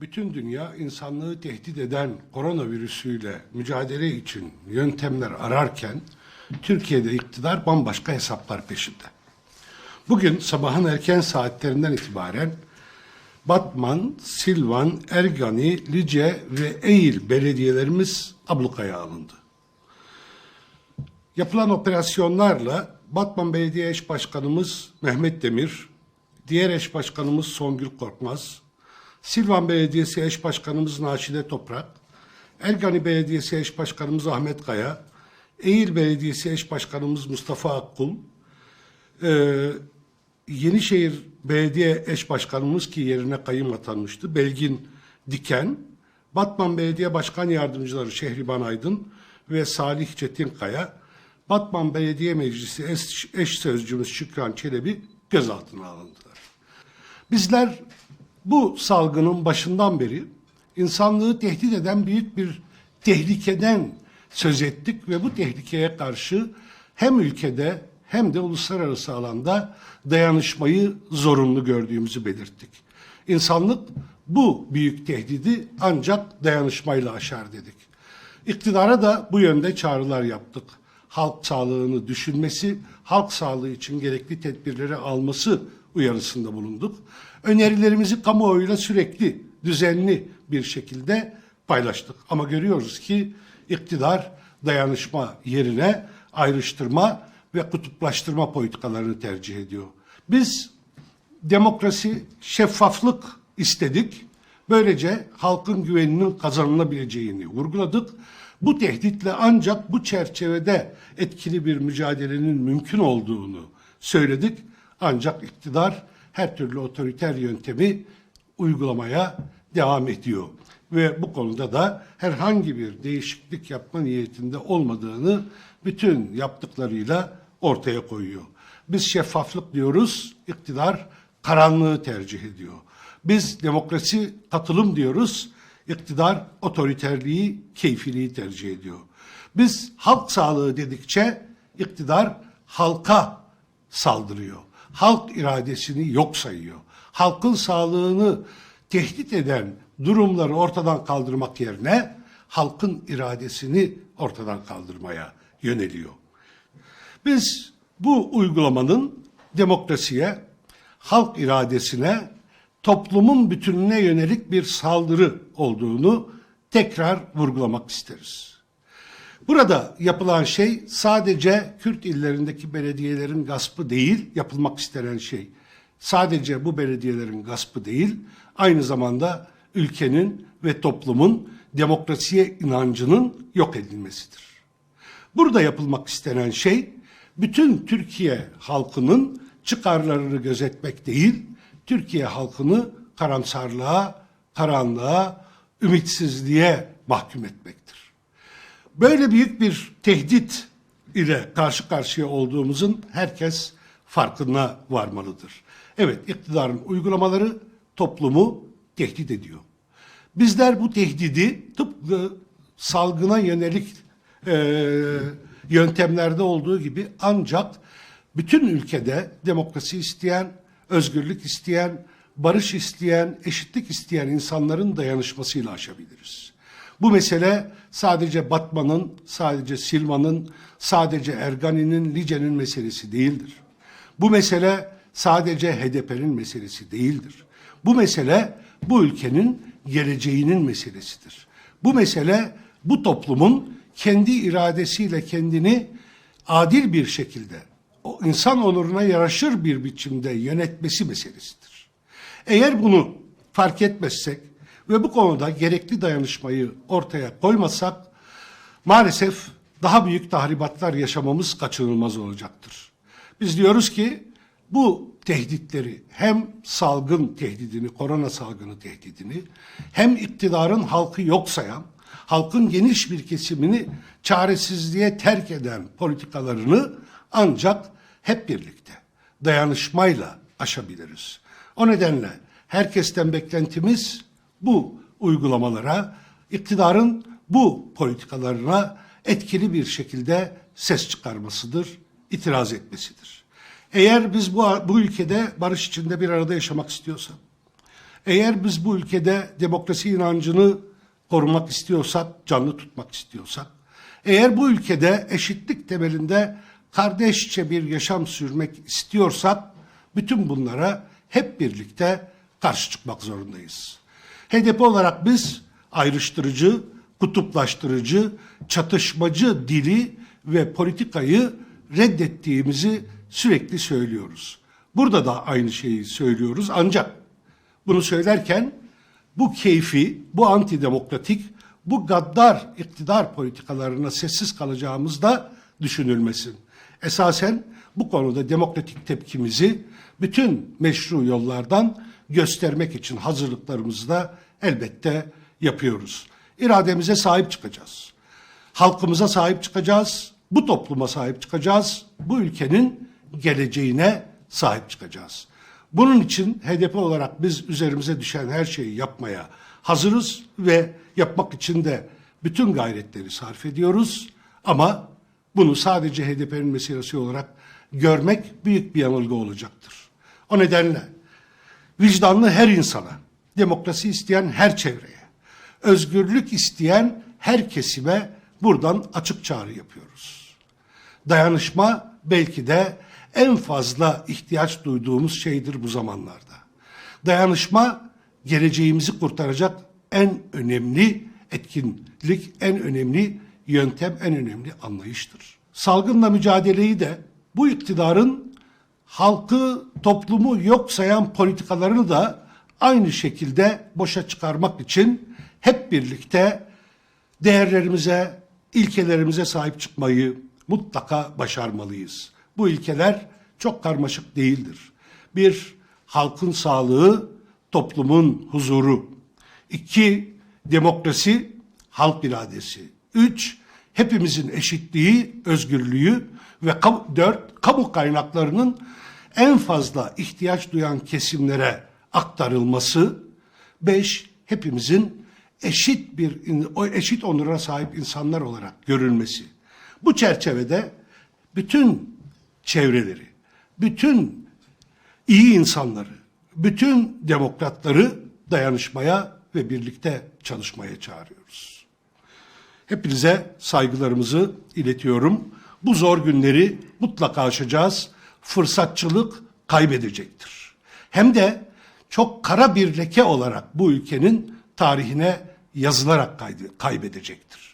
Bütün dünya insanlığı tehdit eden koronavirüsüyle mücadele için yöntemler ararken Türkiye'de iktidar bambaşka hesaplar peşinde. Bugün sabahın erken saatlerinden itibaren Batman, Silvan, Ergani, Lice ve Eğil belediyelerimiz ablukaya alındı. Yapılan operasyonlarla Batman Belediye Eş Başkanımız Mehmet Demir, diğer eş başkanımız Songül Korkmaz, Silvan Belediyesi Eş Başkanımız Naşide Toprak, Ergani Belediyesi Eş Başkanımız Ahmet Kaya, Eğil Belediyesi Eş Başkanımız Mustafa Akkul, ee, Yenişehir Belediye Eş Başkanımız ki yerine kayım atanmıştı, Belgin Diken, Batman Belediye Başkan Yardımcıları Şehriban Aydın ve Salih Çetinkaya, Batman Belediye Meclisi eş, eş sözcümüz Şükran Çelebi gözaltına alındılar. Bizler bu salgının başından beri insanlığı tehdit eden büyük bir tehlikeden söz ettik ve bu tehlikeye karşı hem ülkede hem de uluslararası alanda dayanışmayı zorunlu gördüğümüzü belirttik. İnsanlık bu büyük tehdidi ancak dayanışmayla aşar dedik. İktidara da bu yönde çağrılar yaptık. Halk sağlığını düşünmesi, halk sağlığı için gerekli tedbirleri alması uyarısında bulunduk. Önerilerimizi kamuoyuyla sürekli, düzenli bir şekilde paylaştık. Ama görüyoruz ki iktidar dayanışma yerine ayrıştırma ve kutuplaştırma politikalarını tercih ediyor. Biz demokrasi, şeffaflık istedik. Böylece halkın güveninin kazanılabileceğini vurguladık. Bu tehditle ancak bu çerçevede etkili bir mücadelenin mümkün olduğunu söyledik. Ancak iktidar her türlü otoriter yöntemi uygulamaya devam ediyor. Ve bu konuda da herhangi bir değişiklik yapma niyetinde olmadığını bütün yaptıklarıyla ortaya koyuyor. Biz şeffaflık diyoruz, iktidar karanlığı tercih ediyor. Biz demokrasi, katılım diyoruz, iktidar otoriterliği, keyfiliği tercih ediyor. Biz halk sağlığı dedikçe iktidar halka saldırıyor. Halk iradesini yok sayıyor. Halkın sağlığını tehdit eden durumları ortadan kaldırmak yerine halkın iradesini ortadan kaldırmaya yöneliyor. Biz bu uygulamanın demokrasiye, halk iradesine, toplumun bütününe yönelik bir saldırı olduğunu tekrar vurgulamak isteriz. Burada yapılan şey sadece Kürt illerindeki belediyelerin gaspı değil, yapılmak istenen şey. Sadece bu belediyelerin gaspı değil, aynı zamanda ülkenin ve toplumun demokrasiye inancının yok edilmesidir. Burada yapılmak istenen şey bütün Türkiye halkının çıkarlarını gözetmek değil, Türkiye halkını karamsarlığa, karanlığa, ümitsizliğe mahkum etmektir. Böyle büyük bir tehdit ile karşı karşıya olduğumuzun herkes farkına varmalıdır. Evet, iktidarın uygulamaları toplumu tehdit ediyor. Bizler bu tehdidi tıpkı salgına yönelik e, yöntemlerde olduğu gibi ancak bütün ülkede demokrasi isteyen, özgürlük isteyen, barış isteyen, eşitlik isteyen insanların dayanışmasıyla aşabiliriz. Bu mesele sadece Batman'ın, sadece Silvan'ın, sadece Ergani'nin, Lice'nin meselesi değildir. Bu mesele sadece HDP'nin meselesi değildir. Bu mesele bu ülkenin geleceğinin meselesidir. Bu mesele bu toplumun kendi iradesiyle kendini adil bir şekilde o insan onuruna yaraşır bir biçimde yönetmesi meselesidir. Eğer bunu fark etmezsek ve bu konuda gerekli dayanışmayı ortaya koymazsak maalesef daha büyük tahribatlar yaşamamız kaçınılmaz olacaktır. Biz diyoruz ki bu tehditleri hem salgın tehdidini, korona salgını tehdidini hem iktidarın halkı yok sayan, halkın geniş bir kesimini çaresizliğe terk eden politikalarını ancak hep birlikte dayanışmayla aşabiliriz. O nedenle herkesten beklentimiz bu uygulamalara, iktidarın bu politikalarına etkili bir şekilde ses çıkarmasıdır, itiraz etmesidir. Eğer biz bu, bu ülkede barış içinde bir arada yaşamak istiyorsak, Eğer biz bu ülkede demokrasi inancını korumak istiyorsak, canlı tutmak istiyorsak, eğer bu ülkede eşitlik temelinde kardeşçe bir yaşam sürmek istiyorsak, bütün bunlara hep birlikte karşı çıkmak zorundayız. HDP olarak biz ayrıştırıcı, kutuplaştırıcı, çatışmacı dili ve politikayı reddettiğimizi sürekli söylüyoruz. Burada da aynı şeyi söylüyoruz ancak bunu söylerken bu keyfi, bu antidemokratik, bu gaddar iktidar politikalarına sessiz kalacağımız da düşünülmesin. Esasen bu konuda demokratik tepkimizi bütün meşru yollardan göstermek için hazırlıklarımızı da elbette yapıyoruz. İrademize sahip çıkacağız. Halkımıza sahip çıkacağız. Bu topluma sahip çıkacağız. Bu ülkenin geleceğine sahip çıkacağız. Bunun için HDP olarak biz üzerimize düşen her şeyi yapmaya hazırız ve yapmak için de bütün gayretleri sarf ediyoruz. Ama bunu sadece HDP'nin meselesi olarak görmek büyük bir yanılgı olacaktır. O nedenle vicdanlı her insana, demokrasi isteyen her çevreye, özgürlük isteyen her kesime buradan açık çağrı yapıyoruz. Dayanışma belki de en fazla ihtiyaç duyduğumuz şeydir bu zamanlarda. Dayanışma geleceğimizi kurtaracak en önemli etkinlik, en önemli yöntem, en önemli anlayıştır. Salgınla mücadeleyi de bu iktidarın halkı, toplumu yok sayan politikalarını da aynı şekilde boşa çıkarmak için hep birlikte değerlerimize, ilkelerimize sahip çıkmayı mutlaka başarmalıyız. Bu ilkeler çok karmaşık değildir. Bir, halkın sağlığı, toplumun huzuru. İki, demokrasi, halk iradesi. Üç, hepimizin eşitliği, özgürlüğü ve dört, kamu kaynaklarının en fazla ihtiyaç duyan kesimlere aktarılması. Beş, hepimizin eşit bir eşit onura sahip insanlar olarak görülmesi. Bu çerçevede bütün çevreleri, bütün iyi insanları, bütün demokratları dayanışmaya ve birlikte çalışmaya çağırıyoruz. Hepinize saygılarımızı iletiyorum. Bu zor günleri mutlaka aşacağız. Fırsatçılık kaybedecektir. Hem de çok kara bir leke olarak bu ülkenin tarihine yazılarak kaybedecektir.